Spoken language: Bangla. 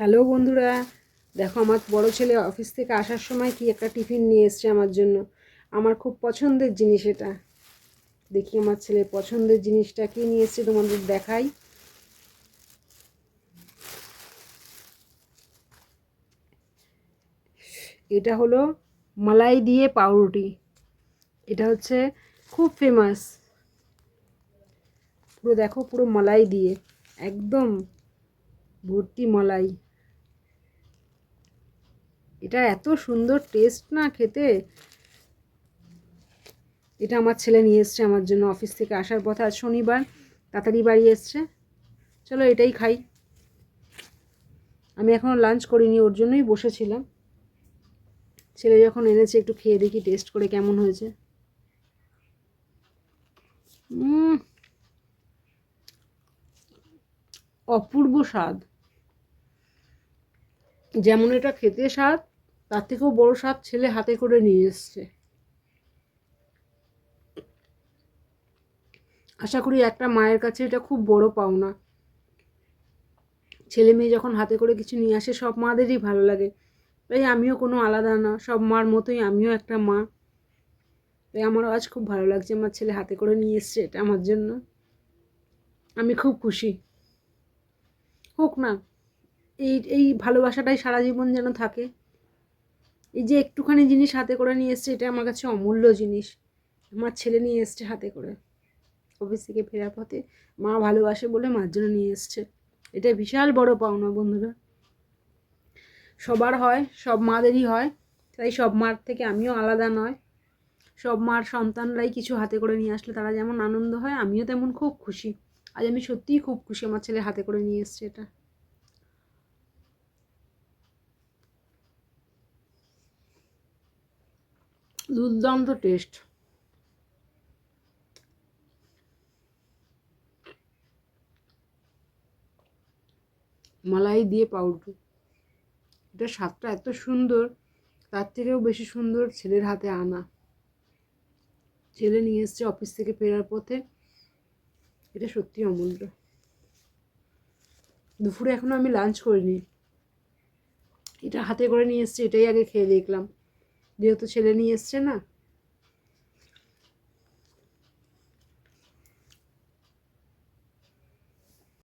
হ্যালো বন্ধুরা, দেখো আমার বড় ছেলে অফিস থেকে আসার সময় কি একটা টিফিন নিয়ে এসছে আমার জন্য। আমার খুব পছন্দের জিনিস এটা। দেখি আমার ছেলের পছন্দের জিনিসটা কি নিয়ে এসছে তোমাদের দেখাই। এটা হলো মালাই দিয়ে পাউরুটি। এটা হচ্ছে খুব ফেমাস পুরো দেখো পুরো মালাই দিয়ে। একদম ভর্তি মালাই। এটা এত সুন্দর টেস্ট না খেতে। এটা আমার ছেলে নিয়ে এসছে আমার জন্য অফিস থেকে আসার পথে। আজ শনিবার, তাড়াতাড়ি বাড়ি এসছে। চলো এটাই খাই। আমি এখনও লাঞ্চ করিনি, ওর জন্যই বসেছিলাম। ছেলে যখন এনেছে, একটু খেয়ে দেখি টেস্ট করে কেমন হয়েছে। অপূর্ব স্বাদ। যেমন এটা খেতে স্বাদ, তার থেকেও বড় স্বাদ ছেলে হাতে করে নিয়ে এসছে। আশা করি একটা মায়ের কাছে এটা খুব বড় পাওনা। ছেলে মেয়ে যখন হাতে করে কিছু নিয়ে আসে, সব মাদেরই ভালো লাগে। তাই আমিও কোনো আলাদা না, সব মার মতোই আমিও একটা মা। তাই আমারও আজ খুব ভালো লাগছে আমার ছেলে হাতে করে নিয়ে এসছে এটা আমার জন্য। আমি খুব খুশি। হোক না। এই এই ভালোবাসাটাই সারা জীবন যেন থাকে। এই যে একটুখানি জিনিস হাতে করে নিয়ে এসছে, এটা আমার কাছে অমূল্য জিনিস। আমার ছেলে নিয়ে এসছে হাতে করে। অফিস থেকে ফেরার পথে মা ভালোবাসে বলে মার জন্য নিয়ে এসছে। এটা বিশাল বড় পাওনা বন্ধুরা। সবার হয়, সব মাদেরই হয়, তাই সব মার থেকে আমিও আলাদা নয়। সব মার সন্তানরাই কিছু হাতে করে নিয়ে আসলে তারা যেমন আনন্দ হয়, আমিও তেমন খুব খুশি। আজ আমি সত্যিই খুব খুশি আমার ছেলে হাতে করে নিয়ে এসছে এটা। দুর্দান্ত টেস্ট। মালাই দিয়ে পাউরুটি এটা স্বাদটা এত সুন্দর, তার থেকেও বেশি সুন্দর ছেলের হাতে আনা। ছেলে নিয়ে এসছে অফিস থেকে ফেরার পথে। এটা সত্যি অমূল্য। দুপুরে এখনও আমি লাঞ্চ করিনি। এটা হাতে করে নিয়ে এসছে, এটাই আগে খেয়ে দেখলাম। যেহেতু ছেলে নিয়ে এসছে না